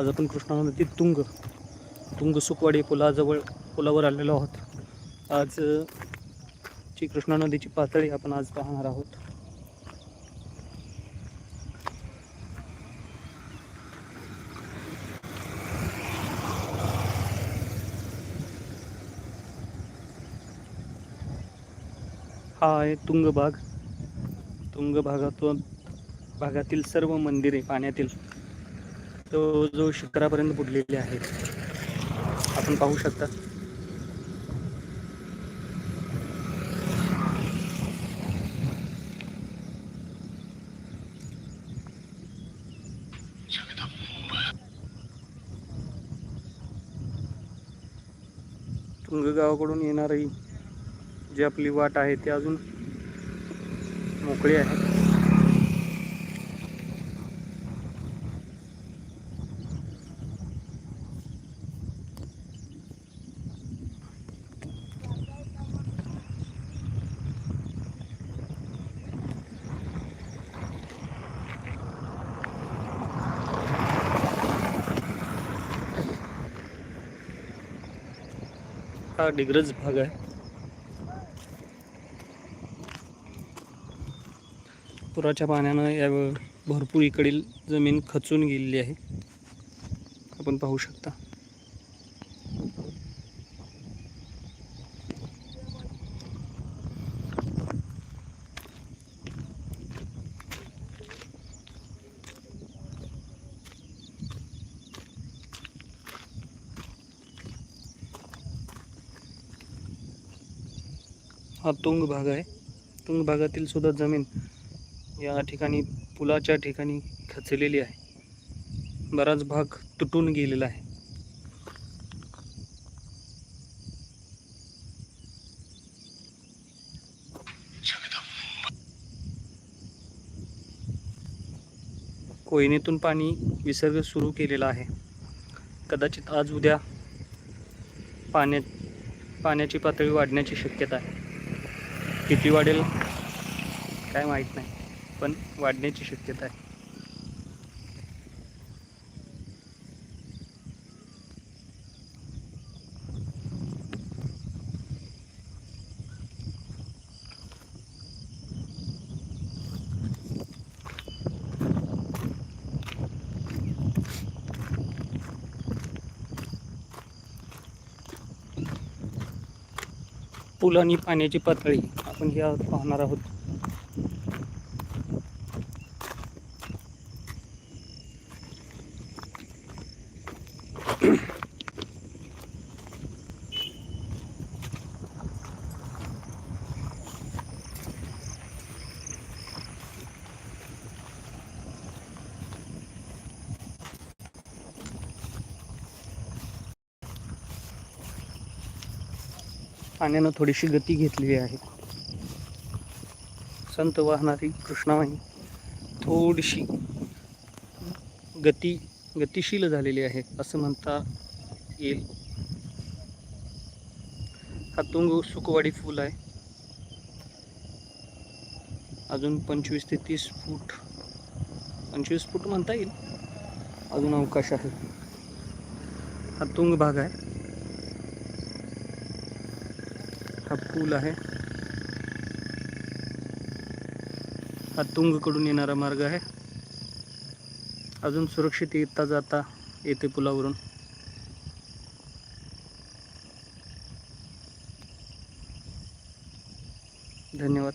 आज आपण कृष्णा नदी तुंग तुंग सुकवाडी पुलाजवळ पुलावर आलेलो आहोत. आज ची कृष्णा नदीची पातळी आपण आज पाहणार आहोत. हा आहे तुंग भाग तुंग भागातून भागातील सर्व मंदिरे पाण्यातील. तो जो शिखरापर्यंत बुडलेले आहेत आपण पाहू शकता. तुंगगावाकडून येणारी जी आपली वाट आहे ती अजून मोकळी आहे. हा डिग्रज भाग आहे. पुराच्या पाण्यानं या भरपूर इकडील जमीन खचून गेलेली आहे. आपण पाहू शकता. हा तुंग भाग आहे. तुंग भागातील सुद्धा जमीन या ठिकाणी पुलाच्या ठिकाणी खचलेली आहे. बराच भाग तुटून गेलेला आहे. कोयनेतून पाणी विसर्ग सुरू केलेला आहे. कदाचित आज उद्या पाण्यात पाण्याची पातळी वाढण्याची शक्यता आहे. किती वाढेल? काय माहीत नाही. पण वाढण्याची शक्यता आहे. पूल आणि पाण्याची पातळी आपण या पाहणार आहोत. पाण्यानं थोडीशी गती घेतलेली आहे. संत वाहणारी कृष्णावाणी. थोडीशी गती गतिशील झालेली आहे असं म्हणता येईल. हा तुंग सुकवाडी फूल आहे. अजून पंचवीस ते तीस फूट पंचवीस फूट म्हणता येईल. अजून अवकाश आहे. हा तुंग भाग आहे. हा पूल आहे. हा तुंगकडून येणारा मार्ग आहे. अजून सुरक्षित येता जाता येते पुलावरून. धन्यवाद.